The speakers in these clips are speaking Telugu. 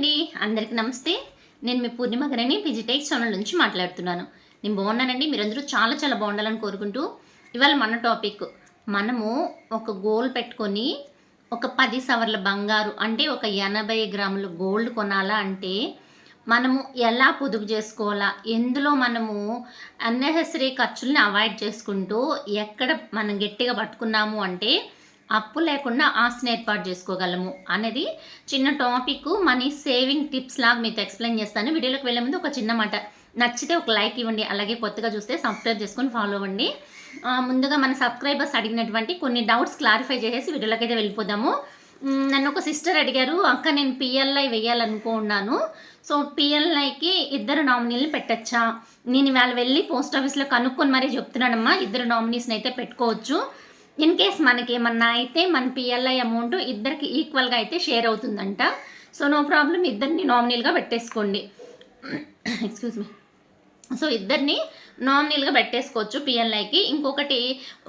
అండి. అందరికీ నమస్తే. నేను మీ పూర్ణిమ గారిని పిజిటెక్ ఛానల్ నుంచి మాట్లాడుతున్నాను. నేను బాగున్నానండి. మీరందరూ చాలా చాలా బాగుండాలని కోరుకుంటూ ఇవాళ మన టాపిక్ మనము ఒక గోల్ పెట్టుకొని ఒక పది సవర్ల బంగారు అంటే ఒక ఎనభై గ్రాముల గోల్డ్ కొనాలా అంటే మనము ఎలా పొదుపు చేసుకోవాలా? ఎందులో మనము అన్నెసరీ ఖర్చుల్ని అవాయిడ్ చేసుకుంటూ ఎక్కడ మనం గట్టిగా పట్టుకున్నాము అంటే అప్పు లేకుండా ఆస్తిని ఏర్పాటు చేసుకోగలము అనేది చిన్న టాపిక్ మనీ సేవింగ్ టిప్స్ లాగా మీతో ఎక్స్ప్లెయిన్ చేస్తాను. వీడియోలోకి వెళ్ళే ముందు ఒక చిన్న మాట. నచ్చితే ఒక లైక్ ఇవ్వండి అలాగే కొత్తగా చూస్తే సబ్స్క్రైబ్ చేసుకొని ఫాలో అవ్వండి. ముందుగా మన సబ్స్క్రైబర్స్ అడిగినటువంటి కొన్ని డౌట్స్ క్లారిఫై చేసేసి వీడియోలోకి అయితే వెళ్ళిపోదాము. నన్ను ఒక సిస్టర్ అడిగారు అక్క నేను పిఎల్ఐ వేయాలనుకున్నాను సో పిఎల్ఐకి ఇద్దరు నామినీలను పెట్టచ్చా? నేను ఇవాళ వెళ్ళి పోస్ట్ ఆఫీస్లో కనుక్కొని మరీ చెప్తున్నానమ్మా ఇద్దరు నామినీస్ని అయితే పెట్టుకోవచ్చు. ఇన్ కేస్ మనకి ఏమన్నా అయితే మన పిఎల్ఐ అమౌంట్ ఇద్దరికి ఈక్వల్గా అయితే షేర్ అవుతుందంట. సో నో ప్రాబ్లం ఇద్దరిని నామినీలుగా పెట్టేసుకోండి. ఎక్స్క్యూజ్ మీ సో ఇద్దరిని నామినీలుగా పెట్టేసుకోవచ్చు పిఎల్ఐకి ఇంకొకటి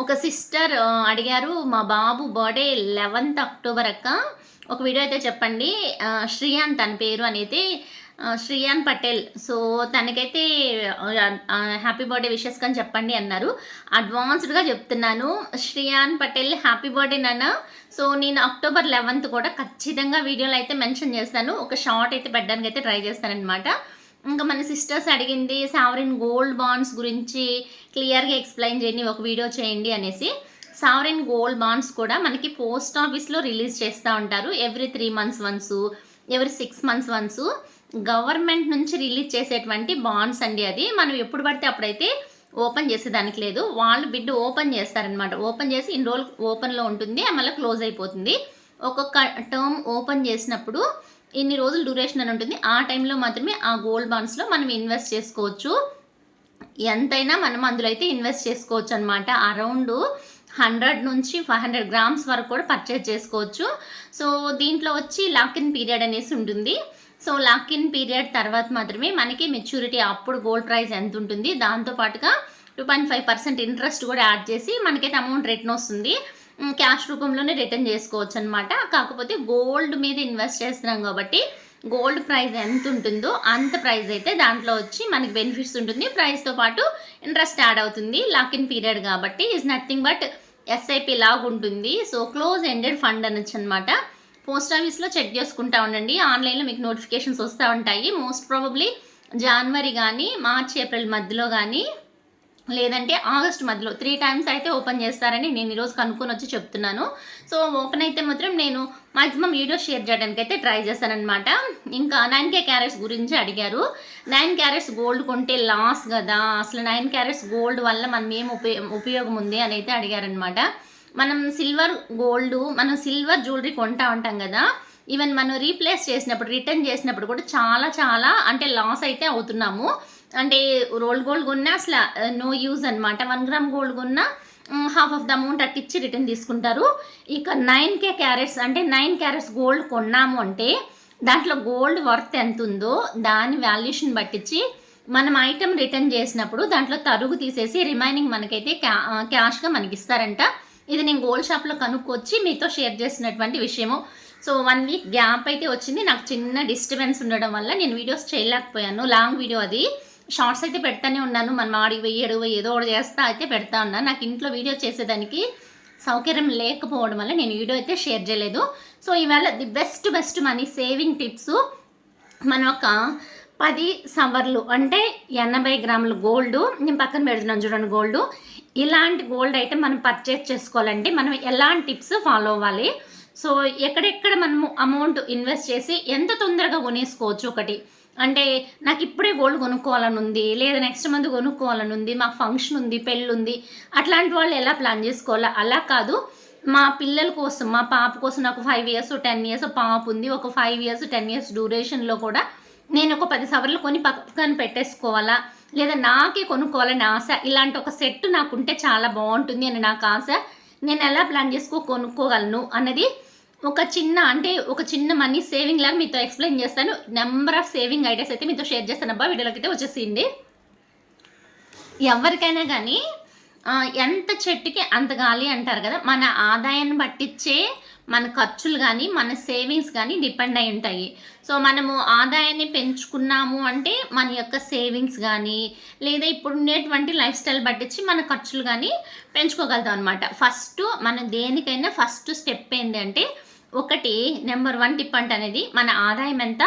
ఒక సిస్టర్ అడిగారు మా బాబు బర్త్డే లెవెన్త్ అక్టోబర్ అక్క. ఒక వీడియో అయితే చెప్పండి. శ్రీయాంత్ అని పేరు అనేది శ్రీయాన్ పటేల్. సో తనకైతే హ్యాపీ బర్త్డే విషెస్ కానీ చెప్పండి అన్నారు. అడ్వాన్స్డ్గా చెప్తున్నాను. శ్రీయాన్ పటేల్ హ్యాపీ బర్త్డే నాన్న. సో నేను అక్టోబర్ లెవెన్త్ కూడా ఖచ్చితంగా వీడియోలో అయితే మెన్షన్ చేస్తాను. ఒక షార్ట్ అయితే పెట్టడానికి అయితే ట్రై చేస్తానమాట ఇంకా మన సిస్టర్స్ అడిగింది సావరిన్ గోల్డ్ బాండ్స్ గురించి క్లియర్గా ఎక్స్ప్లెయిన్ చేయండి ఒక వీడియో చేయండి అనేసి. సావరిన్ గోల్డ్ బాండ్స్ కూడా మనకి పోస్ట్ ఆఫీస్లో రిలీజ్ చేస్తూ ఉంటారు. Every three months once every six months once. Government నుంచి రిలీజ్ చేసేటువంటి బాండ్స్ అండి అది. మనం ఎప్పుడు పడితే అప్పుడైతే ఓపెన్ చేసేదానికి లేదు. వాళ్ళు బిడ్ ఓపెన్ చేస్తారనమాట ఓపెన్ చేసి ఇన్ని రోజులు ఓపెన్లో ఉంటుంది. మళ్ళీ క్లోజ్ అయిపోతుంది. ఒక్కొక్క టర్మ్ ఓపెన్ చేసినప్పుడు ఇన్ని రోజులు డ్యూరేషన్ అని ఉంటుంది. ఆ టైంలో మాత్రమే ఆ గోల్డ్ బాండ్స్లో మనం ఇన్వెస్ట్ చేసుకోవచ్చు. ఎంతైనా మనం అందులో అయితే ఇన్వెస్ట్ చేసుకోవచ్చు అనమాట అరౌండ్ హండ్రెడ్ నుంచి ఫైవ్ హండ్రెడ్ గ్రామ్స్ వరకు కూడా పర్చేజ్ చేసుకోవచ్చు. సో దీంట్లో వచ్చి లాక్ ఇన్ పీరియడ్ అనేసి ఉంటుంది. సో లాక్ ఇన్ పీరియడ్ తర్వాత మాత్రమే మనకి మెచ్యూరిటీ అప్పుడు గోల్డ్ ప్రైస్ ఎంత ఉంటుంది దాంతో పాటుగా two point five percent interest కూడా యాడ్ చేసి మనకైతే అమౌంట్ రిటర్న్ వస్తుంది. క్యాష్ రూపంలోనే రిటర్న్ చేసుకోవచ్చు అనమాట కాకపోతే గోల్డ్ మీద ఇన్వెస్ట్ చేస్తున్నాం కాబట్టి గోల్డ్ ప్రైస్ ఎంత ఉంటుందో అంత ప్రైస్ అయితే దాంట్లో వచ్చి మనకి బెనిఫిట్స్ ఉంటుంది. ప్రైస్తో పాటు ఇంట్రెస్ట్ యాడ్ అవుతుంది. లాక్ ఇన్ పీరియడ్ కాబట్టి ఈజ్ నథింగ్ బట్ ఎస్ఐపి లాగా ఉంటుంది. సో క్లోజ్ ఎండెడ్ ఫండ్ అనొచ్చు అనమాట పోస్ట్ ఆఫీస్లో చెక్ చేసుకుంటా ఉండండి. ఆన్లైన్లో మీకు నోటిఫికేషన్స్ వస్తూ ఉంటాయి. మోస్ట్ ప్రాబబ్లీ జనవరి కానీ మార్చ్ ఏప్రిల్ మధ్యలో కానీ లేదంటే ఆగస్ట్ మధ్యలో త్రీ టైమ్స్ అయితే ఓపెన్ చేస్తారని నేను ఈరోజు కనుక్కొని వచ్చి చెప్తున్నాను. సో ఓపెన్ అయితే మాత్రం నేను మాక్సిమం వీడియో షేర్ చేయడానికి అయితే ట్రై చేస్తానమాట ఇంకా నైన్ కే క్యారెట్స్ గురించి అడిగారు. నైన్ క్యారెట్స్ గోల్డ్ కొంటే లాస్ కదా అసలు నైన్ క్యారెట్స్ గోల్డ్ వల్ల మనం ఏం ఉపయోగం ఉపయోగం ఉంది అని అయితే అడిగారనమాట మనం సిల్వర్ గోల్డ్ మనం సిల్వర్ జ్యువెలరీ కొంటా ఉంటాం కదా ఈవెన్ మనం రీప్లేస్ చేసినప్పుడు రిటర్న్ చేసినప్పుడు కూడా చాలా చాలా అంటే లాస్ అయితే అవుతున్నాము. అంటే రోల్ గోల్డ్ కొన్నా అసలు నో యూజ్ అనమాట వన్ గ్రామ్ గోల్డ్ కొన్నా హాఫ్ ఆఫ్ ద అమౌంట్ అట్టిచ్చి ఇచ్చి రిటర్న్ తీసుకుంటారు. ఇక నైన్ కే క్యారెట్స్ అంటే నైన్ క్యారెట్స్ గోల్డ్ కొన్నాము అంటే దాంట్లో గోల్డ్ వర్త్ ఎంత ఉందో దాని వాల్యుయేషన్ పట్టించి మనం ఐటమ్ రిటర్న్ చేసినప్పుడు దాంట్లో తరుగు తీసేసి రిమైనింగ్ మనకైతే క్యా క్యాష్గా uh, మనకి ఇస్తారంట ఇది నేను గోల్డ్ షాప్లో కనుక్కొచ్చి మీతో షేర్ చేసినటువంటి విషయము. సో వన్ వీక్ గ్యాప్ అయితే వచ్చింది. నాకు చిన్న డిస్టర్బెన్స్ ఉండడం వల్ల నేను వీడియోస్ చేయలేకపోయాను. లాంగ్ వీడియో అది. షార్ట్స్ అయితే పెడతానే ఉన్నాను. మన మాడికి వెయ్యడు ఏదో ఒకటి చేస్తా అయితే పెడతా ఉన్నాను నాకు ఇంట్లో వీడియో చేసేదానికి సౌకర్యం లేకపోవడం వల్ల నేను వీడియో అయితే షేర్ చేయలేదు. సో ఈవేళ the best best money saving tips మనం ఒక పది సవర్లు అంటే ఎనభై గ్రాములు గోల్డ్ నేను పక్కన పెడుతున్నాను చూడండి గోల్డ్ ఇలాంటి గోల్డ్ అయితే మనం పర్చేస్ చేసుకోవాలంటే మనం ఎలాంటి టిప్స్ ఫాలో అవ్వాలి? సో ఎక్కడెక్కడ మనము అమౌంట్ ఇన్వెస్ట్ చేసి ఎంత తొందరగా కొనేసుకోవచ్చు ఒకటి? అంటే నాకు ఇప్పుడే గోల్డ్ కొనుక్కోవాలని ఉంది లేదా నెక్స్ట్ మంత్ కొనుక్కోవాలని ఉంది మా ఫంక్షన్ ఉంది పెళ్ళి ఉంది అట్లాంటి వాళ్ళు ఎలా ప్లాన్ చేసుకోవాలా? అలా కాదు. మా పిల్లల కోసం మా పాప కోసం నాకు ఫైవ్ ఇయర్స్ టెన్ ఇయర్స్ పాప ఉంది. ఒక ఫైవ్ ఇయర్స్ టెన్ ఇయర్స్ డ్యూరేషన్లో కూడా నేను ఒక పది సవర్లు కొని పక్కన పెట్టేసుకోవాలా? లేదా నాకే కొనుక్కోవాలని ఆశ ఇలాంటి ఒక సెట్ నాకుంటే చాలా బాగుంటుంది అని నాకు ఆశ. నేను ఎలా ప్లాన్ చేసుకో కొనుక్కోగలను అన్నది ఒక చిన్న అంటే ఒక చిన్న మనీ సేవింగ్ లాగా మీతో ఎక్స్ప్లెయిన్ చేస్తాను. నెంబర్ ఆఫ్ సేవింగ్ ఐడియాస్ అయితే మీతో షేర్ చేస్తాను. అబ్బా వీడియోలోకి అయితే వచ్చేసింది. ఎవరికైనా కానీ ఎంత చెట్టుకి అంత గాలి అంటారు కదా మన ఆదాయాన్ని పట్టించే మన ఖర్చులు కానీ మన సేవింగ్స్ కానీ డిపెండ్ అయి ఉంటాయి. సో మనము ఆదాయాన్ని పెంచుకున్నాము అంటే మన యొక్క సేవింగ్స్ కానీ లేదా ఇప్పుడు ఉండేటువంటి లైఫ్ స్టైల్ పట్టించి మన ఖర్చులు కానీ పెంచుకోగలుగుతాం అనమాట ఫస్ట్ మనం దేనికైనా ఫస్ట్ స్టెప్ ఏంటి అంటే ఒకటి నెంబర్ వన్ టిప్ అంటే అనేది మన ఆదాయం ఎంత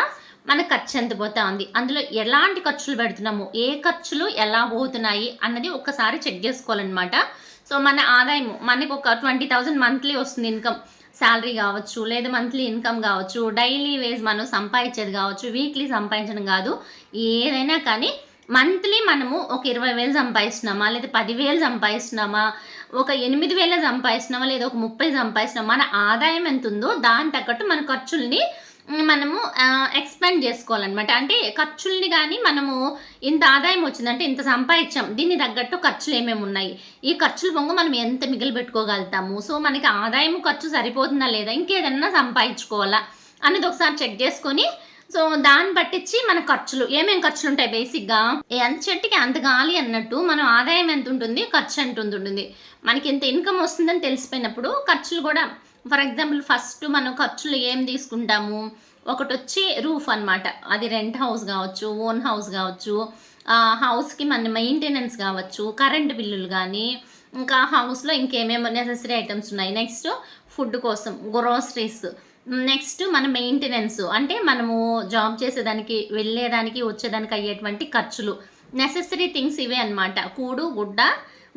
మన ఖర్చు ఎంత పోతా ఉంది. అందులో ఎలాంటి ఖర్చులు పెడుతున్నాము ఏ ఖర్చులు ఎలా పోతున్నాయి అన్నది ఒక్కసారి చెక్ చేసుకోవాలన్నమాట. సో మన ఆదాయం మనకు ఒక ట్వంటీ థౌజండ్ మంత్లీ వస్తుంది ఇన్కమ్. శాలరీ కావచ్చు లేదా మంత్లీ ఇన్కమ్ కావచ్చు డైలీ వేజ్ మనం సంపాదించేది కావచ్చు వీక్లీ సంపాదించడం కాదు ఏదైనా కానీ మంత్లీ మనము ఒక ఇరవై వేలు సంపాదిస్తున్నామా లేదా పదివేలు సంపాదిస్తున్నామా ఒక ఎనిమిది వేల సంపాదిస్తున్నామా లేదా ఒక ముప్పై సంపాదిస్తున్నామా మన ఆదాయం ఎంత ఉందో దాని తగ్గట్టు మన ఖర్చుల్ని మనము ఎక్స్పెండ్ చేసుకోవాలన్నమాట. అంటే ఖర్చుల్ని కానీ మనము ఇంత ఆదాయం వచ్చిందంటే ఇంత సంపాదించాం. దీన్ని తగ్గట్టు ఖర్చులు ఏమేమి ఉన్నాయి? ఈ ఖర్చులు పొంగ మనం ఎంత మిగిలి పెట్టుకోగలుగుతాము సో మనకి ఆదాయం ఖర్చు సరిపోతుందా లేదా? ఇంకేదన్నా సంపాదించుకోవాలా? అనేది ఒకసారి చెక్ చేసుకొని సో దాన్ని పట్టించి మన ఖర్చులు ఏమేం ఖర్చులు ఉంటాయి బేసిక్గా ఎంత చెట్టుకి అంత గాలి అన్నట్టు మనం ఆదాయం ఎంత ఉంటుంది ఖర్చు ఎంత ఉంటుంది. మనకి ఎంత ఇన్కమ్ వస్తుందని తెలిసిపోయినప్పుడు ఖర్చులు కూడా ఫర్ ఎగ్జాంపుల్ ఫస్ట్ మనం ఖర్చులు ఏం తీసుకుంటాము? ఒకటి వచ్చి రూఫ్ అనమాట అది రెంట్ హౌస్ కావచ్చు ఓన్ హౌస్ కావచ్చు ఆ హౌస్కి మన మెయింటెనెన్స్ కావచ్చు కరెంట్ బిల్లులు కానీ ఇంకా హౌస్లో ఇంకేమేమో నెసెసరీ ఐటమ్స్ ఉన్నాయి? నెక్స్ట్ ఫుడ్ కోసం గ్రోసరీస్ నెక్స్ట్ మన మెయింటెనెన్స్. అంటే మనము జాబ్ చేసేదానికి వెళ్ళేదానికి వచ్చేదానికి అయ్యేటువంటి ఖర్చులు. నెసెసరీ థింగ్స్ ఇవే అనమాట కూడు గుడ్డ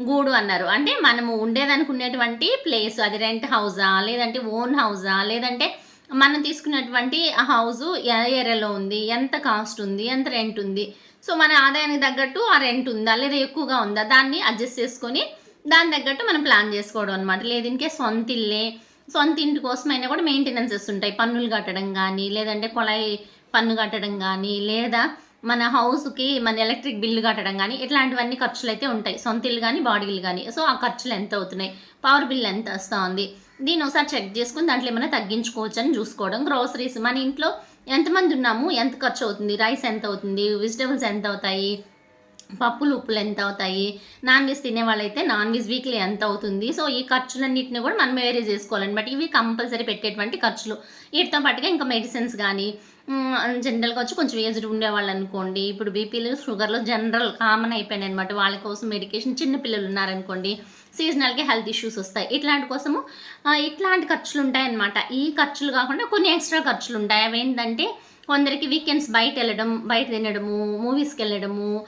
గూడు అన్నారు. అంటే మనము ఉండేదానికి ఉండేటువంటి ప్లేస్ అది రెంట్ హౌజా లేదంటే ఓన్ హౌజా లేదంటే మనం తీసుకున్నటువంటి హౌస్ ఏ ఏరియాలో ఉంది ఎంత కాస్ట్ ఉంది ఎంత రెంట్ ఉంది. సో మన ఆదాయానికి తగ్గట్టు ఆ రెంట్ ఉందా లేదా ఎక్కువగా ఉందా దాన్ని అడ్జస్ట్ చేసుకొని దాని తగ్గట్టు మనం ప్లాన్ చేసుకోవడం అనమాట లేదు ఇంకే సొంత ఇల్లే సొంత ఇంటి కోసమైనా కూడా మెయింటెనెన్సెస్ ఉంటాయి పన్నులు కట్టడం కానీ లేదంటే కొళాయి పన్ను కట్టడం కానీ లేదా మన హౌస్కి మన ఎలక్ట్రిక్ బిల్లు కట్టడం కానీ ఇట్లాంటివన్నీ ఖర్చులు అయితే ఉంటాయి. సొంత ఇల్లు కానీ బాడీలు కానీ సో ఆ ఖర్చులు ఎంత అవుతున్నాయి? పవర్ బిల్ ఎంత వస్తుంది? దీని ఒకసారి చెక్ చేసుకుని దాంట్లో ఏమైనా తగ్గించుకోవచ్చు అని చూసుకోవడం. గ్రోసరీస్ మన ఇంట్లో ఎంతమంది ఉన్నాము? ఎంత ఖర్చు అవుతుంది? రైస్ ఎంత అవుతుంది? వెజిటేబుల్స్ ఎంత అవుతాయి? పప్పులు ఉప్పులు ఎంత అవుతాయి? నాన్ వెజ్ తినే వాళ్ళైతే నాన్ వెజ్ వీక్లీ ఎంత అవుతుంది? సో ఈ ఖర్చులన్నింటినీ కూడా మనం వేరే చేసుకోవాలన్నమాట ఇవి కంపల్సరీ పెట్టేటువంటి ఖర్చులు. వీటితో పాటుగా ఇంకా మెడిసిన్స్ కానీ జనరల్గా వచ్చి కొంచెం ఏజ్డ్ ఉండేవాళ్ళు అనుకోండి ఇప్పుడు బీపీలు షుగర్లు జనరల్ కామన్ అయిపోయినాయి అనమాట వాళ్ళ కోసం మెడికేషన్ చిన్న పిల్లలు ఉన్నారనుకోండి సీజనల్గా హెల్త్ ఇష్యూస్ వస్తాయి. ఇట్లాంటి కోసము ఇట్లాంటి ఖర్చులు ఉంటాయన్నమాట. ఈ ఖర్చులు కాకుండా కొన్ని ఎక్స్ట్రా ఖర్చులు ఉంటాయి. అవి ఏంటంటే కొందరికి వీకెండ్స్ బయట వెళ్ళడం బయట తినడము మూవీస్కి వెళ్ళడము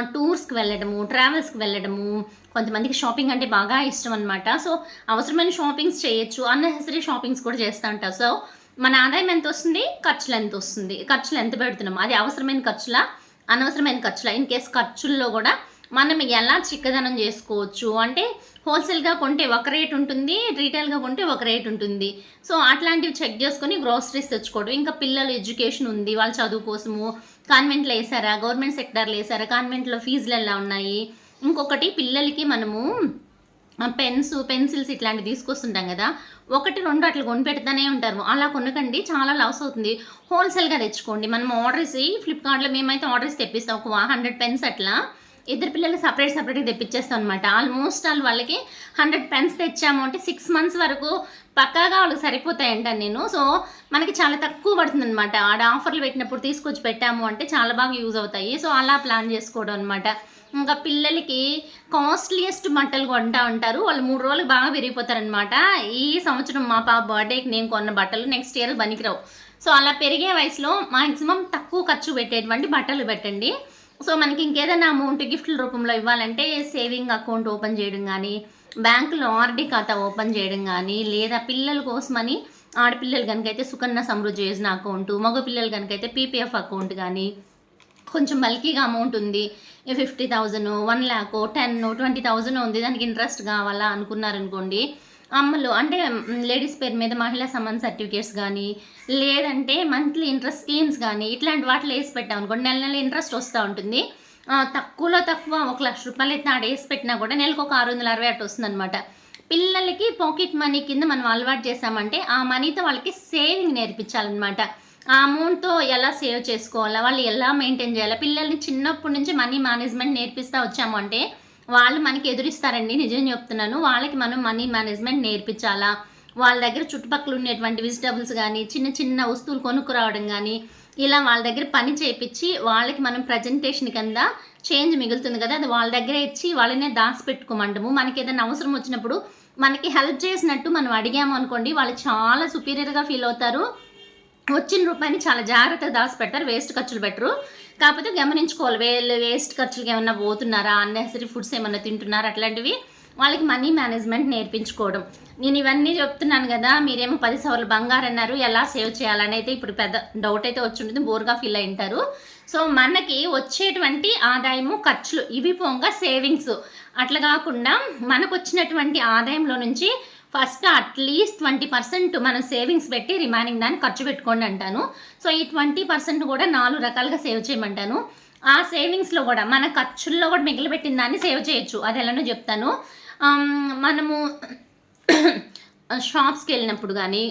టూర్స్కి వెళ్ళడము ట్రావెల్స్కి వెళ్ళడము. కొంతమందికి షాపింగ్ అంటే బాగా ఇష్టం అనమాట సో అవసరమైన షాపింగ్స్ చేయొచ్చు. అన్నెసరీ షాపింగ్స్ కూడా చేస్తూ ఉంటారు సో మన ఆదాయం ఎంత వస్తుంది? ఖర్చులు ఎంత వస్తుంది? ఖర్చులు ఎంత పెడుతున్నాం? అది అవసరమైన ఖర్చులా? అనవసరమైన ఖర్చులా? ఇన్ కేస్ ఖర్చుల్లో కూడా మనం ఎలా చిక్కదనం చేసుకోవచ్చు? అంటే హోల్సేల్గా కొంటే ఒక రేట్ ఉంటుంది రీటైల్గా కొంటే ఒక రేట్ ఉంటుంది. సో అట్లాంటివి చెక్ చేసుకొని గ్రోసరీస్ తెచ్చుకోవడం. ఇంకా పిల్లలు ఎడ్యుకేషన్ ఉంది వాళ్ళ చదువు కోసము. కాన్వెంట్లో వేసారా? గవర్నమెంట్ సెక్టర్లో వేసారా? కాన్వెంట్లో ఫీజులు ఎలా ఉన్నాయి? ఇంకొకటి పిల్లలకి మనము పెన్స్ పెన్సిల్స్ ఇట్లాంటివి తీసుకొస్తుంటాం కదా. ఒకటి రెండు అట్లా కొనిపెడతానే ఉంటారు. అలా కొనకండి చాలా లాస్ అవుతుంది. హోల్సేల్గా తెచ్చుకోండి. మనం ఆర్డర్ ఫ్లిప్కార్ట్లో మేమైతే ఆర్డర్స్ తెప్పిస్తాం. ఒక హండ్రెడ్ పెన్స్ అట్లా. ఇద్దరు పిల్లలు సపరేట్ సపరేట్గా తెప్పించేస్తాం అనమాట ఆల్మోస్ట్ ఆల్ వాళ్ళకి హండ్రెడ్ పెన్స్ తెచ్చాము అంటే సిక్స్ మంత్స్ వరకు పక్కాగా వాళ్ళకి సరిపోతాయంటాను నేను. సో మనకి చాలా తక్కువ పడుతుంది అనమాట ఆడ ఆఫర్లు పెట్టినప్పుడు తీసుకొచ్చి పెట్టాము అంటే చాలా బాగా యూజ్ అవుతాయి. సో అలా ప్లాన్ చేసుకోవడం అనమాట ఇంకా పిల్లలకి కాస్ట్లీయెస్ట్ బట్టలు కొంటా ఉంటారు. వాళ్ళు మూడు రోజులు బాగా పెరిగిపోతారనమాట ఈ సంవత్సరం మా పాప బర్త్డేకి నేను కొన్న బట్టలు నెక్స్ట్ ఇయర్ పనికిరావు. సో అలా పెరిగే వయసులో మాక్సిమం తక్కువ ఖర్చు పెట్టేటువంటి బట్టలు పెట్టండి. సో మనకి ఇంకేదైనా అమౌంట్ గిఫ్ట్ల రూపంలో ఇవ్వాలంటే సేవింగ్ అకౌంట్ ఓపెన్ చేయడం కానీ బ్యాంకులో ఆర్డీ ఖాతా ఓపెన్ చేయడం కానీ లేదా పిల్లల కోసమని ఆడపిల్లలు కనుకైతే సుకన్య సమృద్ధి యోజన అకౌంట్ మగ పిల్లలు కనుకైతే పీపీఎఫ్ అకౌంట్ కానీ కొంచెం బల్కీగా అమౌంట్ ఉంది. Fifty thousand one lakh ten twenty thousand ఉంది. దానికి ఇంట్రెస్ట్ కావాలా అనుకున్నారనుకోండి అమ్మలు అంటే లేడీస్ పేరు మీద మహిళా సమాన్ సర్టిఫికేట్స్ కానీ లేదంటే మంత్లీ ఇంట్రెస్ట్ స్కీమ్స్ కానీ ఇట్లాంటి వాటిలో వేసి పెట్టాం అనుకోండి నెల నెల ఇంట్రెస్ట్ వస్తూ ఉంటుంది. తక్కువలో తక్కువ ఒక లక్ష రూపాయలు అయితే ఆడ వేసి పెట్టినా కూడా నెలకు ఒక ఆరు వందల అరవై అటు వస్తుందన్నమాట. పిల్లలకి పాకెట్ మనీ కింద మనం అలవాటు చేసామంటే ఆ మనీతో వాళ్ళకి సేవింగ్ నేర్పించాలన్నమాట. ఆ అమౌంట్తో ఎలా సేవ్ చేసుకోవాలా వాళ్ళు ఎలా మెయింటైన్ చేయాలా పిల్లల్ని చిన్నప్పటి నుంచి మనీ మేనేజ్మెంట్ నేర్పిస్తూ వచ్చాము అంటే వాళ్ళు మనకి ఎదురిస్తారండి. నిజం చెప్తున్నాను. వాళ్ళకి మనం మనీ మేనేజ్మెంట్ నేర్పించాలా? వాళ్ళ దగ్గర చుట్టుపక్కల ఉండేటువంటి వెజిటబుల్స్ కానీ చిన్న చిన్న వస్తువులు కొనుక్కురావడం కానీ ఇలా వాళ్ళ దగ్గర పని చేయించి వాళ్ళకి మనం ప్రజెంటేషన్ కింద చేంజ్ మిగులుతుంది కదా. అది వాళ్ళ దగ్గర ఇచ్చి వాళ్ళనే దాచి పెట్టుకోమంటాము మనకి ఏదైనా అవసరం వచ్చినప్పుడు మనకి హెల్ప్ చేసినట్టు మనం అడిగాము అనుకోండి వాళ్ళు చాలా సుపీరియర్గా ఫీల్ అవుతారు. వచ్చిన రూపాయిని చాలా జాగ్రత్తగా దాచిపెడతారు. వేస్ట్ ఖర్చులు పెట్టరు. కాకపోతే గమనించుకోవాలి. వీళ్ళు వేస్ట్ ఖర్చులకి ఏమైనా పోతున్నారా? అన్నెసరీ ఫుడ్స్ ఏమైనా తింటున్నారా? అట్లాంటివి వాళ్ళకి మనీ మేనేజ్మెంట్ నేర్పించుకోవడం. నేను ఇవన్నీ చెప్తున్నాను కదా మీరేమో పది సవర్లు బంగారు అన్నారు ఎలా సేవ్ చేయాలని అయితే ఇప్పుడు పెద్ద డౌట్ అయితే వచ్చి ఉంటుంది బోర్గా ఫీల్ అయి ఉంటారు. సో మనకి వచ్చేటువంటి ఆదాయము ఖర్చులు ఇవి పోగా సేవింగ్స్ అట్లా కాకుండా మనకు వచ్చినటువంటి ఆదాయంలో నుంచి first at least twenty percent మనం సేవింగ్స్ పెట్టి రిమైనింగ్ దాన్ని ఖర్చు పెట్టుకోండి అంటాను. సో ఈ ట్వంటీ పర్సెంట్ కూడా నాలుగు రకాలుగా సేవ్ చేయమంటాను. ఆ సేవింగ్స్లో కూడా మన ఖర్చుల్లో కూడా మిగిలిపెట్టిన దాన్ని సేవ్ చేయొచ్చు. అది ఎలానో చెప్తాను. మనము షాప్స్కి వెళ్ళినప్పుడు కానీ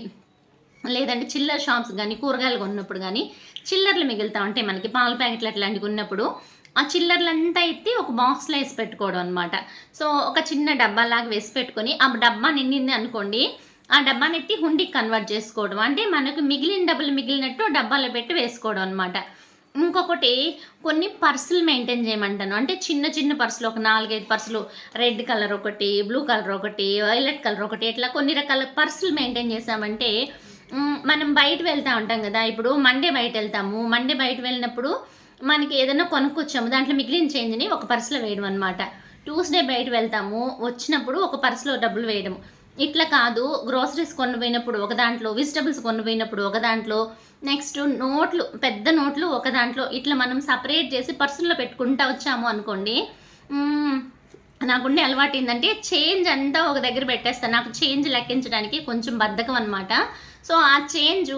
లేదంటే చిల్లర షాప్స్ కానీ కూరగాయలు కొన్నప్పుడు కానీ చిల్లర్లు మిగులుతా ఉంటాయి మనకి. పాల ప్యాకెట్లు అట్లాంటివి ఉన్నప్పుడు ఆ చిల్లర్లంతా ఎత్తి ఒక బాక్స్లో వేసి పెట్టుకోవడం అనమాట సో ఒక చిన్న డబ్బాలాగా వేసి పెట్టుకొని ఆ డబ్బా నిండింది అనుకోండి ఆ డబ్బాని ఎత్తి హుండీకి కన్వర్ట్ చేసుకోవడం. అంటే మనకు మిగిలిన డబ్బులు మిగిలినట్టు డబ్బాలో పెట్టి వేసుకోవడం అనమాట ఇంకొకటి కొన్ని పర్సులు మెయింటైన్ చేయమంటాను. అంటే చిన్న చిన్న పర్సులు ఒక నాలుగైదు పర్సులు రెడ్ కలర్ ఒకటి బ్లూ కలర్ ఒకటి వైలెట్ కలర్ ఒకటి ఇట్లా కొన్ని రకాల పర్సులు మెయింటైన్ చేసామంటే మనం బయట వెళ్తూ ఉంటాం కదా. ఇప్పుడు మండే బయట వెళ్తాము. మండే బయట వెళ్ళినప్పుడు మనకి ఏదైనా కొనుక్కొచ్చాము. దాంట్లో మిగిలిన చేంజ్ని ఒక పర్సులో వేయడం అనమాట ట్యూస్డే బయట వెళ్తాము. వచ్చినప్పుడు ఒక పర్సులో డబ్బులు వేయడం ఇట్లా కాదు. గ్రోసరీస్ కొనిపోయినప్పుడు ఒక దాంట్లో వెజిటబుల్స్ కొనిపోయినప్పుడు ఒక దాంట్లో నెక్స్ట్ నోట్లు పెద్ద నోట్లు ఒక దాంట్లో ఇట్లా మనం సపరేట్ చేసి పర్సుల్లో పెట్టుకుంటా వచ్చాము అనుకోండి నాకుండే అలవాటు ఏంటంటే చేంజ్ అంతా ఒక దగ్గర పెట్టేస్తాను నాకు చేంజ్ లెక్కించడానికి కొంచెం బద్ధకం అనమాట సో ఆ చేంజ్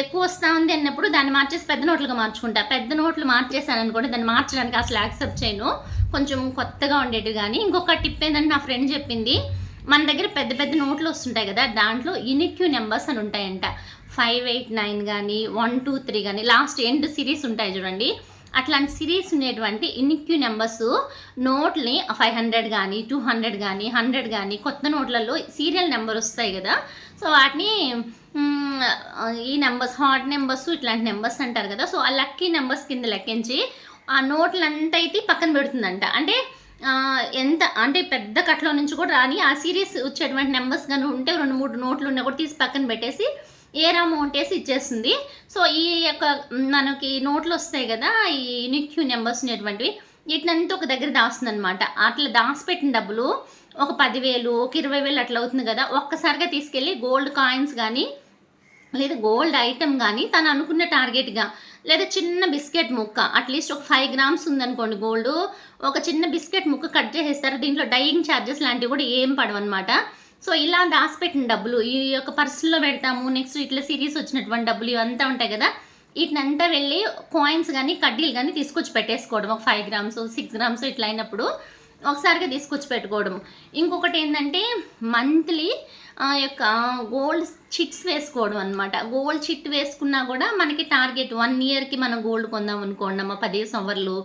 ఎక్కువ వస్తూ ఉంది అన్నప్పుడు దాన్ని మార్చేసి పెద్ద నోట్లుగా మార్చుకుంటా. పెద్ద నోట్లు మార్చేసాను అనుకోండి దాన్ని మార్చడానికి అసలు యాక్సెప్ట్ చేయను. కొంచెం కొత్తగా ఉండేవి కానీ ఇంకొక టిప్ ఏంటంటే నా ఫ్రెండ్ చెప్పింది మన దగ్గర పెద్ద పెద్ద నోట్లు వస్తుంటాయి కదా దాంట్లో ఇనిక్యూ నెంబర్స్ అని ఉంటాయంట. ఫైవ్ ఎయిట్ నైన్ కానీ వన్ టూ త్రీ కానీ లాస్ట్ ఎండ్ సిరీస్ ఉంటాయి చూడండి. అట్లాంటి సిరీస్ ఉండేటువంటి ఇనిక్యూ నెంబర్స్ నోట్ని ఫైవ్ హండ్రెడ్ కానీ టూ హండ్రెడ్ కానీ హండ్రెడ్ కానీ కొత్త నోట్లలో సీరియల్ నెంబర్ వస్తాయి కదా సో వాటిని ఈ నెంబర్స్ హాట్ నెంబర్స్ ఇట్లాంటి నెంబర్స్ అంటారు కదా. సో ఆ లక్కీ నెంబర్స్ కింద లెక్కించి ఆ నోట్లంతా అయితే పక్కన పెడుతుందంట. అంటే ఎంత అంటే పెద్ద కట్లో నుంచి కూడా రాని ఆ సిరీస్ వచ్చేటువంటి నెంబర్స్ కానీ ఉంటే రెండు మూడు నోట్లు ఉన్నా కూడా తీసి పక్కన పెట్టేసి ఏర్ అమౌంట్ వేసి ఇచ్చేస్తుంది. సో ఈ యొక్క మనకి నోట్లు వస్తాయి కదా ఈ యూనిక్యూ నెంబర్స్ అనేటువంటివి వీటినంతా ఒక దగ్గర దాస్తుంది అనమాట అట్లా దాచిపెట్టిన డబ్బులు ఒక పదివేలు ఒక ఇరవై వేలు అట్లా అవుతుంది కదా. ఒక్కసారిగా తీసుకెళ్ళి గోల్డ్ కాయిన్స్ కానీ లేదా గోల్డ్ ఐటెం కానీ తను అనుకున్న టార్గెట్గా లేదా చిన్న బిస్కెట్ ముక్క అట్లీస్ట్ ఒక ఫైవ్ గ్రామ్స్ ఉందనుకోండి గోల్డ్ ఒక చిన్న బిస్కెట్ ముక్క కట్ చేసేస్తారు. దీంట్లో డైయింగ్ ఛార్జెస్ లాంటివి కూడా ఏం పడవన్నమాట. సో ఇలా దాచిపెట్టిన డబ్బులు ఈ యొక్క పర్సుల్లో పెడతాము నెక్స్ట్ ఇట్లా సిరీస్ వచ్చినటువంటి డబ్బులు ఇవంతా ఉంటాయి కదా. వీటినంతా వెళ్ళి కాయిన్స్ కానీ కడ్డీలు కానీ తీసుకొచ్చి పెట్టేసుకోవడం. ఒక ఫైవ్ గ్రామ్స్ సిక్స్ గ్రామ్స్ ఇట్లా అయినప్పుడు. ఒకసారిగా తీసుకొచ్చి పెట్టుకోవడం ఇంకొకటి ఏంటంటే మంత్లీ ఆ యొక్క గోల్డ్ చిట్స్ వేసుకోవడం అనమాట గోల్డ్ చిట్ వేసుకున్నా కూడా మనకి టార్గెట్ వన్ ఇయర్కి మనం గోల్డ్ కొందాం అనుకోండి అమ్మ పదిహేను సంవర్లు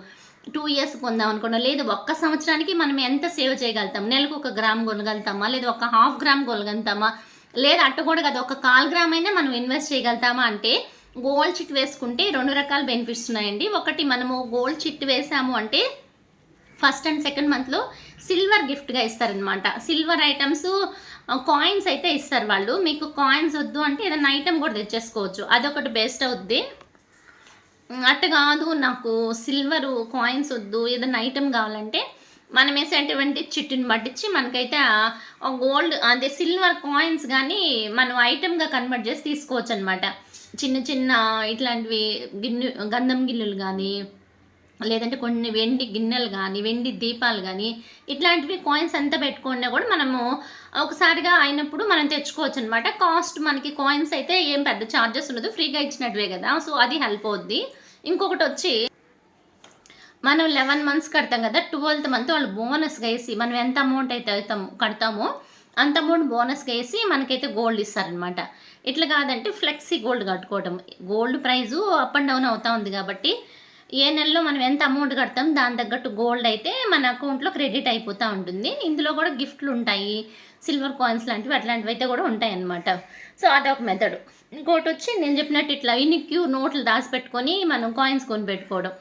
టూ ఇయర్స్ కొందాం అనుకోండి లేదు ఒక్క సంవత్సరానికి మనం ఎంత సేవ్ చేయగలుగుతాం? నెలకు ఒక గ్రామ్ కొనగలుగుతామా? లేదా ఒక హాఫ్ గ్రామ్ కొనగలుగుతామా? లేదా అట్ట కూడా కదా ఒక కాల్ గ్రామ్ అయినా మనం ఇన్వెస్ట్ చేయగలుగుతామా అంటే గోల్డ్ చిట్ వేసుకుంటే రెండు రకాల బెనిఫిట్స్ ఉన్నాయండి. ఒకటి మనము గోల్డ్ చిట్ వేసాము అంటే ఫస్ట్ అండ్ సెకండ్ మంత్లో సిల్వర్ గిఫ్ట్గా ఇస్తారనమాట సిల్వర్ ఐటమ్స్ కాయిన్స్ అయితే ఇస్తారు వాళ్ళు. మీకు కాయిన్స్ వద్దు అంటే ఏదైనా ఐటమ్ కూడా తెచ్చేసుకోవచ్చు. అదొకటి బెస్ట్ అవుద్ది. అట్ట కాదు నాకు సిల్వర్ కాయిన్స్ వద్దు ఏదైనా ఐటమ్ కావాలంటే మనం వేసేటువంటి చిట్టుని పట్టించి మనకైతే గోల్డ్ అదే సిల్వర్ కాయిన్స్ కానీ మనం ఐటమ్గా కన్వర్ట్ చేసి తీసుకోవచ్చు అనమాట చిన్న చిన్న ఇట్లాంటివి గిన్నె గంధం గిన్నెలు కానీ లేదంటే కొన్ని వెండి గిన్నెలు కానీ వెండి దీపాలు కానీ ఇట్లాంటివి కాయిన్స్ అంతా పెట్టుకున్నా కూడా మనము ఒకసారిగా అయినప్పుడు మనం తెచ్చుకోవచ్చు అనమాట కాస్ట్ మనకి కాయిన్స్ అయితే ఏం పెద్ద ఛార్జెస్ ఉండదు. ఫ్రీగా ఇచ్చినట్టువే కదా. సో అది హెల్ప్ అవుద్ది. ఇంకొకటి వచ్చి మనం లెవెన్ మంత్స్ కడతాం కదా. ట్వెల్త్ మంత్ వాళ్ళు బోనస్గా వేసి మనం ఎంత అమౌంట్ అయితే అవుతాము కడతామో అంత అమౌంట్ బోనస్గా వేసి మనకైతే గోల్డ్ ఇస్తారనమాట. ఇట్లా కాదంటే flexi gold కట్టుకోవటం. Gold price up and down అవుతా ఉంది కాబట్టి ఏ నెలలో మనం ఎంత అమౌంట్ కడతాం దాని తగ్గట్టు గోల్డ్ అయితే మన అకౌంట్లో క్రెడిట్ అయిపోతూ ఉంటుంది. ఇందులో కూడా గిఫ్ట్లు ఉంటాయి సిల్వర్ కాయిన్స్ లాంటివి అట్లాంటివి అయితే కూడా ఉంటాయి అన్నమాట. సో అదొక మెథడ్ ఇంకోటి వచ్చి నేను చెప్పినట్టు ఇట్లా ఇన్ని క్యూ నోట్లు దాచిపెట్టుకొని మనం కాయిన్స్ కొని పెట్టుకోవడం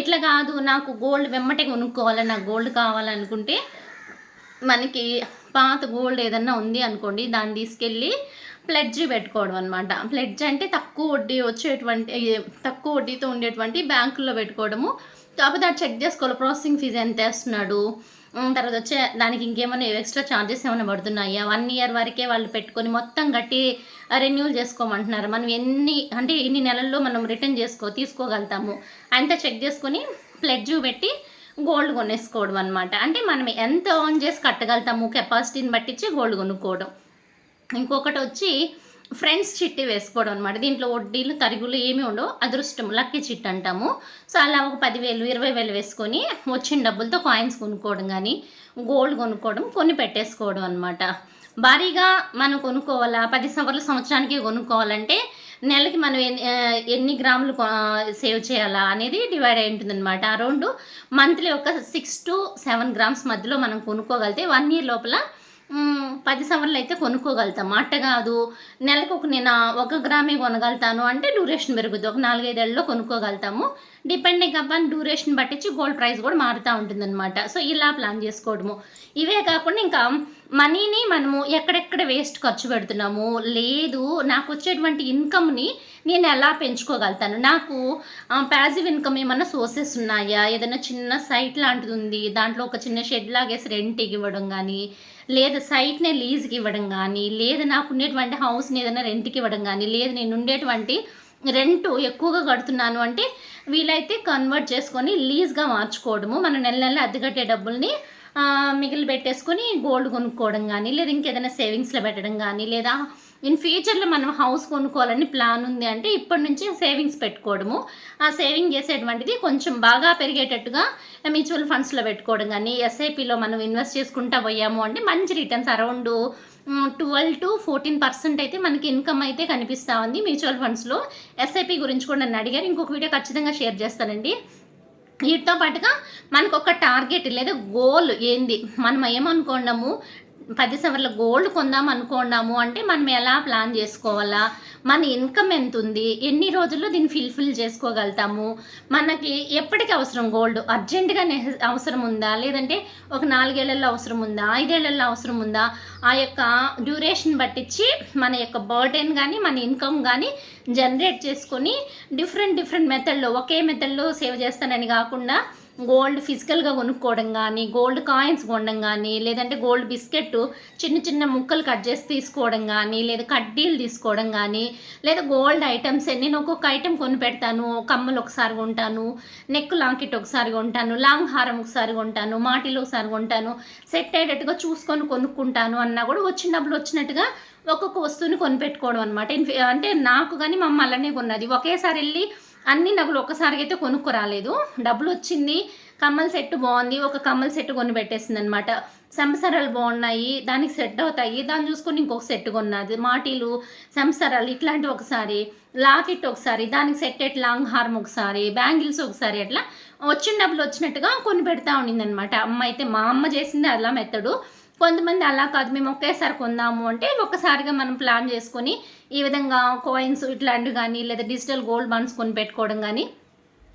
ఇట్లా కాదు నాకు గోల్డ్ వెమ్మటే కొనుక్కోవాలి నాకు గోల్డ్ కావాలనుకుంటే మనకి పాత గోల్డ్ ఏదన్నా ఉంది అనుకోండి దాన్ని తీసుకెళ్ళి ప్లెడ్జ్ పెట్టుకోవడం అనమాట ప్లెడ్జ్ అంటే తక్కువ వడ్డీ వచ్చేటువంటి తక్కువ వడ్డీతో ఉండేటువంటి బ్యాంకుల్లో పెట్టుకోవడము. కాకపోతే అది చెక్ చేసుకోవాలి. ప్రాసెసింగ్ ఫీజు ఎంత వేస్తున్నాడు? తర్వాత వచ్చే దానికి ఇంకేమైనా ఎక్స్ట్రా ఛార్జెస్ ఏమైనా పడుతున్నాయా? వన్ ఇయర్ వరకే వాళ్ళు పెట్టుకొని మొత్తం గట్టి రెన్యూల్ చేసుకోమంటున్నారు? మనం ఎన్ని అంటే ఎన్ని నెలల్లో మనం రిటర్న్ చేసుకో తీసుకోగలుగుతాము? అంతా చెక్ చేసుకొని ప్లెడ్జ్ పెట్టి గోల్డ్ కొనేసుకోవడం అనమాట అంటే మనం ఎంత ఆన్ చేసి కట్టగలుగుతాము? కెపాసిటీని బట్టించి గోల్డ్ కొనుక్కోవడం. ఇంకొకటి వచ్చి ఫ్రెండ్స్ చిట్టి వేసుకోవడం అనమాట దీంట్లో వడ్డీలు తరుగులు ఏమి ఉండవు. అదృష్టం లక్కీ చిట్ అంటాము. సో అలా ఒక పదివేలు ఇరవై వేలు వేసుకొని వచ్చిన డబ్బులతో కాయిన్స్ కొనుక్కోవడం కానీ గోల్డ్ కొనుక్కోవడం కొని పెట్టేసుకోవడం అనమాట భారీగా మనం కొనుక్కోవాలా? పది సంవత్సరాల సంవత్సరానికి కొనుక్కోవాలంటే నెలకి మనం ఎన్ని ఎన్ని గ్రాములు సేవ్ చేయాలా అనేది డివైడ్ అయి ఉంటుంది అనమాట అరౌండ్ మంత్లీ ఒక సిక్స్ టు సెవెన్ గ్రామ్స్ మధ్యలో మనం కొనుక్కోగలిగితే వన్ ఇయర్ లోపల పది సంవత్సరాలు అయితే కొనుక్కోగలుగుతాం. అట్ట కాదు. నెలకు ఒక నేను ఒక గ్రామే కొనగలుగుతాను అంటే డ్యూరేషన్ పెరుగుతుంది ఒక నాలుగైదేళ్ళలో కొనుక్కోగలుగుతాము. డిపెండింగ్ అపాన్ డ్యూరేషన్ బట్టించి గోల్డ్ ప్రైస్ కూడా మారుతూ ఉంటుందన్నమాట. సో ఇలా ప్లాన్ చేసుకోవడము. ఇవే కాకుండా ఇంకా మనీని మనము ఎక్కడెక్కడ వేస్ట్ ఖర్చు పెడుతున్నాము? లేదు నాకు వచ్చేటువంటి ఇన్కమ్ని నేను ఎలా పెంచుకోగలుగుతాను? నాకు ప్యాసివ్ ఇన్కమ్ ఏమన్నా సోర్సెస్ ఉన్నాయా? ఏదైనా చిన్న సైట్ లాంటిది ఉంది. దాంట్లో ఒక చిన్న షెడ్ లాగేసి రెంట్ ఇవ్వడం కానీ లేదా సైట్ని లీజ్కి ఇవ్వడం కానీ లేదా నాకు ఉండేటువంటి హౌస్ని ఏదైనా రెంట్కి ఇవ్వడం కానీ లేదు నేను ఉండేటువంటి రెంట్ ఎక్కువగా కడుతున్నాను అంటే వీలైతే కన్వర్ట్ చేసుకొని లీజ్గా మార్చుకోవడము మన నెల నెల అద్దె కట్టే డబ్బుల్ని మిగిలిపెట్టేసుకొని మిగిలి పెట్టేసుకొని గోల్డ్ కొనుక్కోవడం కానీ లేదా ఇంకేదైనా సేవింగ్స్లో పెట్టడం కానీ లేదా ఇన్ ఫ్యూచర్లో మనం హౌస్ కొనుక్కోవాలని ప్లాన్ ఉంది అంటే ఇప్పటి నుంచి సేవింగ్స్ పెట్టుకోవడము. ఆ సేవింగ్ చేసేటువంటిది కొంచెం బాగా పెరిగేటట్టుగా మ్యూచువల్ ఫండ్స్లో పెట్టుకోవడం కానీ ఎస్ఐపిలో మనం ఇన్వెస్ట్ చేసుకుంటా పోయాము అంటే మంచి returns around twelve to fourteen percent అయితే మనకి ఇన్కమ్ అయితే కనిపిస్తూ ఉంది మ్యూచువల్ ఫండ్స్లో. ఎస్ఐపి గురించి కూడా నన్ను అడిగారు. ఇంకొక వీడియో ఖచ్చితంగా షేర్ చేస్తానండి. వీటితో పాటుగా మనకు ఒక టార్గెట్ లేదా గోల్ ఏంది? మనం ఏమనుకున్నాము? పది సంవత్సరాల గోల్డ్ కొందాం అనుకున్నాము అంటే మనం ఎలా ప్లాన్ చేసుకోవాలా? మన ఇన్కమ్ ఎంత ఉంది ఎన్ని రోజుల్లో దీన్ని ఫిల్ఫిల్ చేసుకోగలుగుతాము? మనకి ఎప్పటికి అవసరం గోల్డ్? అర్జెంటుగా నెహ- అవసరం ఉందా? లేదంటే ఒక నాలుగేళ్ళలో అవసరం ఉందా? ఐదేళ్ళలో అవసరం ఉందా? ఆ యొక్క డ్యూరేషన్ బట్టించి మన యొక్క బర్డెన్ కానీ మన ఇన్కమ్ కానీ జనరేట్ చేసుకొని డిఫరెంట్ డిఫరెంట్ మెథడ్లో ఒకే మెథడ్లో సేవ్ చేస్తానని కాకుండా గోల్డ్ ఫిజికల్గా కొనుక్కోవడం కానీ గోల్డ్ కాయిన్స్ కొనడం కానీ లేదంటే గోల్డ్ బిస్కెట్ చిన్న చిన్న ముక్కలు కట్ చేసి తీసుకోవడం కానీ లేదా కడ్డీలు తీసుకోవడం కానీ లేదా గోల్డ్ ఐటమ్స్ నేను ఒక్కొక్క ఐటెం కొని పెడతాను కమ్మలు ఒకసారి కొంటాను నెక్ లాకెట్ ఒకసారి కొంటాను లాంగ్ హారం ఒకసారి కొంటాను మాటిలు ఒకసారి కొంటాను సెట్ అయ్యేటట్టుగా చూసుకొని కొనుక్కుంటాను అన్నా కూడా వచ్చిన డబ్బులు వచ్చినట్టుగా ఒక్కొక్క వస్తువుని కొనిపెట్టుకోవడం అనమాట అంటే నాకు కానీ మా అలానే కొన్నది. ఒకేసారి వెళ్ళి అన్ని నగలు ఒకసారి అయితే కొనుక్కు రాలేదు డబ్బులు వచ్చింది కమ్మల సెట్ బాగుంది ఒక కమ్మల సెట్ కొని పెట్టేసింది అనమాట సంసరాలు బాగున్నాయి దానికి సెట్ అవుతాయి. దాన్ని చూసుకొని ఇంకొక సెట్ కొన్నది. మాటీలు సంసరాలు ఇట్లాంటివి ఒకసారి. లాకెట్ ఒకసారి. దానికి సెట్ ఎట్ లాంగ్ హార్మ్ ఒకసారి. బ్యాంగిల్స్ ఒకసారి అట్లా. వచ్చిన డబ్బులు వచ్చినట్టుగా కొని పెడతా ఉండింది అనమాట అమ్మ అయితే మా అమ్మ చేసింది అలా మెత్తడు. కొంతమంది అలా కాదు మేము ఒకేసారి కొందాము అంటే ఒకసారిగా మనం ప్లాన్ చేసుకొని ఈ విధంగా కాయిన్స్ ఇట్లాంటివి కానీ లేదా డిజిటల్ గోల్డ్ బాండ్స్ కొని పెట్టుకోవడం కానీ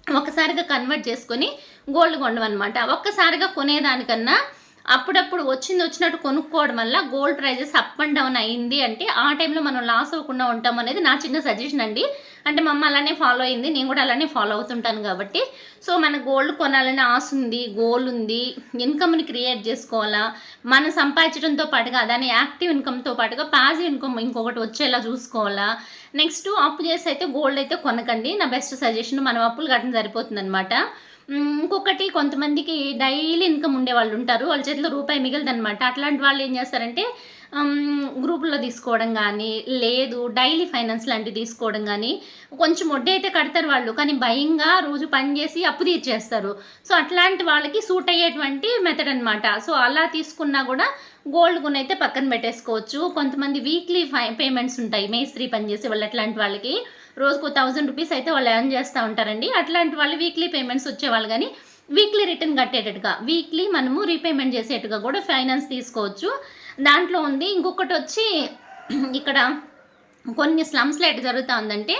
ఒకసారిగా కన్వర్ట్ చేసుకొని గోల్డ్ కొనడం అనమాట ఒక్కసారిగా కొనేదానికన్నా అప్పుడప్పుడు వచ్చింది వచ్చినట్టు కొనుక్కోవడం వల్ల gold prices up and down అయింది అంటే ఆ టైంలో మనం లాస్ అవ్వకుండా ఉంటాం అనేది నా చిన్న సజెషన్ అండి. అంటే మా అమ్మ అలానే ఫాలో అయింది. నేను కూడా అలానే ఫాలో అవుతుంటాను కాబట్టి. సో మన గోల్డ్ కొనాలని ఆశ ఉంది గోల్ ఉంది. ఇన్కమ్ని క్రియేట్ చేసుకోవాలా? మనం సంపాదించడంతో పాటుగా దాని యాక్టివ్ ఇన్కమ్తో పాటుగా పాజివ్ ఇన్కమ్ ఇంకొకటి వచ్చేలా చూసుకోవాలా? నెక్స్ట్ అప్పు చేసి అయితే గోల్డ్ అయితే కొనకండి. నా బెస్ట్ సజెషన్ మనం అప్పులు కట్టడం సరిపోతుంది అనమాట ఇంకొకటి కొంతమందికి డైలీ ఇన్కమ్ ఉండే వాళ్ళు ఉంటారు. వాళ్ళ చేతిలో రూపాయి మిగిలిదనమాట అట్లాంటి వాళ్ళు ఏం చేస్తారంటే గ్రూపుల్లో తీసుకోవడం కానీ లేదు డైలీ ఫైనాన్స్ లాంటివి తీసుకోవడం కానీ కొంచెం వడ్డీ అయితే కడతారు వాళ్ళు కానీ భయంగా రోజు పని చేసి అప్పు తీర్చేస్తారు. సో అట్లాంటి వాళ్ళకి సూట్ అయ్యేటువంటి మెథడ్ అనమాట సో అలా తీసుకున్నా కూడా గోల్డ్ కొని అయితే పక్కన పెట్టేసుకోవచ్చు. కొంతమంది వీక్లీ ఫై పేమెంట్స్ ఉంటాయి. మేస్త్రి పని చేసే వాళ్ళు అట్లాంటి వాళ్ళకి రోజుకు థౌజండ్ రూపీస్ అయితే వాళ్ళు ఎర్న్ చేస్తూ ఉంటారండి. అట్లాంటి వాళ్ళు వీక్లీ పేమెంట్స్ వచ్చేవాళ్ళు కానీ వీక్లీ రిటర్న్ కట్టేటట్టుగా వీక్లీ మనము రీపేమెంట్ చేసేట్టుగా కూడా ఫైనాన్స్ తీసుకోవచ్చు. దాంట్లో ఉంది. ఇంకొకటి వచ్చి ఇక్కడ కొన్ని స్లమ్స్లో ఎట్లా జరుగుతూ ఉందంటే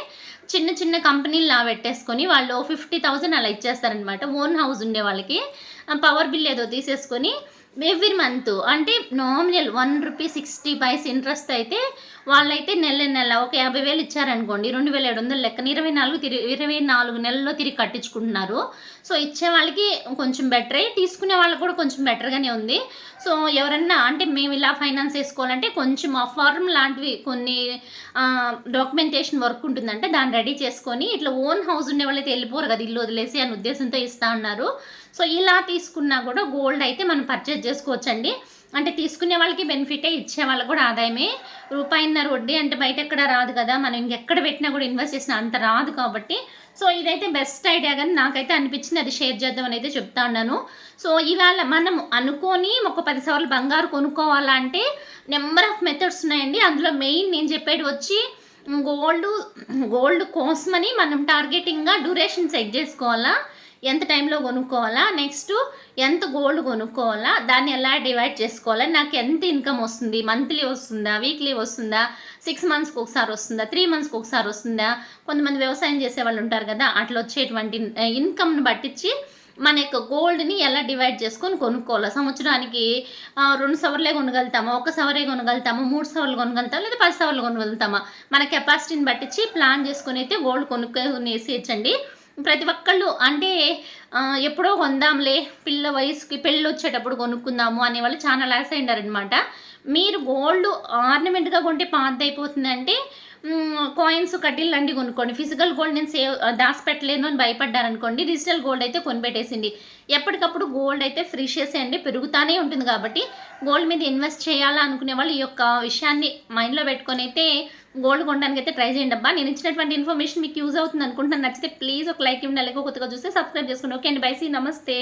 చిన్న చిన్న కంపెనీలు లా పెట్టేసుకొని వాళ్ళు ఫిఫ్టీ థౌజండ్ అలా ఇచ్చేస్తారనమాట ఓన్ హౌస్ ఉండే వాళ్ళకి. పవర్ బిల్ ఏదో తీసేసుకొని ఎవ్రీ మంత్ అంటే nominal one rupee sixty paise interest అయితే వాళ్ళైతే నెల నెల ఒక యాభై వేలు ఇచ్చారనుకోండి రెండు వేల ఏడు వందల లెక్కన ఇరవై నాలుగు తిరిగి ఇరవై నాలుగు నెలల్లో తిరిగి కట్టించుకుంటున్నారు. సో ఇచ్చే వాళ్ళకి కొంచెం బెటరే తీసుకునే వాళ్ళకి కూడా కొంచెం బెటర్గానే ఉంది. సో ఎవరన్నా అంటే మేము ఇలా ఫైనాన్స్ చేసుకోవాలంటే కొంచెం ఆ ఫార్మ్ లాంటివి కొన్ని డాక్యుమెంటేషన్ వర్క్ ఉంటుందంటే దాన్ని రెడీ చేసుకొని ఇట్లా ఓన్ హౌస్ ఉండే వాళ్ళైతే వెళ్ళిపోరు కదా ఇల్లు వదిలేసి అని ఉద్దేశంతో ఇస్తా ఉన్నారు సో ఇలా తీసుకున్నా కూడా గోల్డ్ అయితే మనం పర్చేజ్ చేసుకోవచ్చండి. అంటే తీసుకునే వాళ్ళకి బెనిఫిటే ఇచ్చే వాళ్ళకి కూడా ఆదాయమే. రూపాయిన్నర వడ్డీ అంటే బయట ఎక్కడ రాదు కదా మనం ఇంకెక్కడ పెట్టినా కూడా ఇన్వెస్ట్ చేసినా అంత రాదు కాబట్టి. సో ఇదైతే బెస్ట్ ఐడియా కానీ నాకైతే అనిపించింది అది షేర్ చేద్దామని అయితే చెప్తా ఉన్నాను. సో ఇవాళ మనం అనుకొని ఒక పది సవర్లు బంగారు కొనుక్కోవాలంటే నెంబర్ ఆఫ్ మెథడ్స్ ఉన్నాయండి. అందులో మెయిన్ నేను చెప్పేది వచ్చి గోల్డ్ గోల్డ్ కోసమని మనం టార్గెటింగ్గా డ్యూరేషన్ సెట్ చేసుకోవాలా? ఎంత టైంలో కొనుక్కోవాలా? నెక్స్ట్ ఎంత గోల్డ్ కొనుక్కోవాలా? దాన్ని ఎలా డివైడ్ చేసుకోవాలా? నాకు ఎంత ఇన్కమ్ వస్తుంది? మంత్లీ వస్తుందా? వీక్లీ వస్తుందా? సిక్స్ మంత్స్కి ఒకసారి వస్తుందా? త్రీ మంత్స్కి ఒకసారి వస్తుందా? కొంతమంది వ్యవసాయం చేసే వాళ్ళు ఉంటారు కదా అట్లా వచ్చేటువంటి ఇన్కమ్ని పట్టించి మన యొక్క గోల్డ్ని ఎలా డివైడ్ చేసుకొని కొనుక్కోవాలి? సంవత్సరానికి రెండు సవర్లే కొనగలుగుతామా? ఒక సవరే కొనగలుగుతామా? మూడు సవర్లు కొనగలుగుతామా? లేదా పది సవర్లు కొనగలుగుతామా? మన కెపాసిటీని బట్టించి ప్లాన్ చేసుకుని అయితే గోల్డ్ కొనుక్కొనేసేయచ్చండి. ప్రతి ఒక్కళ్ళు అంటే ఎప్పుడో కొందాంలే పిల్ల వయసుకి పెళ్ళి వచ్చేటప్పుడు కొనుక్కుందాము అనేవాళ్ళు చాలా లాస్ అయిండారనమాట మీరు గోల్డ్ ఆర్నమెంట్గా కొంటే పాత అయిపోతుందంటే కాయిన్స్ కడ్డీలు లాంటివి కొనుక్కోండి. ఫిజికల్ గోల్డ్ నేను సేవ్ దాచిపెట్టలేను అని భయపడ్డారనుకోండి డిజిటల్ గోల్డ్ అయితే కొనిపెట్టేసింది. ఎప్పటికప్పుడు గోల్డ్ అయితే ఫ్రీష్ చేసేయండి పెరుగుతానే ఉంటుంది కాబట్టి గోల్డ్ మీద ఇన్వెస్ట్ చేయాలా అనుకునే వాళ్ళు ఈ యొక్క విషయాన్ని మైండ్లో పెట్టుకొని అయితే గోల్డ్ కొనడానికి అయితే ట్రై చేయండి అబ్బా. నేను ఇచ్చినటువంటి ఇన్ఫర్మేషన్ మీకు యూజ్ అవుతుంది అనుకుంటున్నాను. నచ్చితే ప్లీజ్ ఒక లైక్ ఇవ్వండి అలాగే కొత్తగా చూస్తే సబ్స్క్రైబ్ చేసుకోండి. ఓకే అండి బైసీ నమస్తే.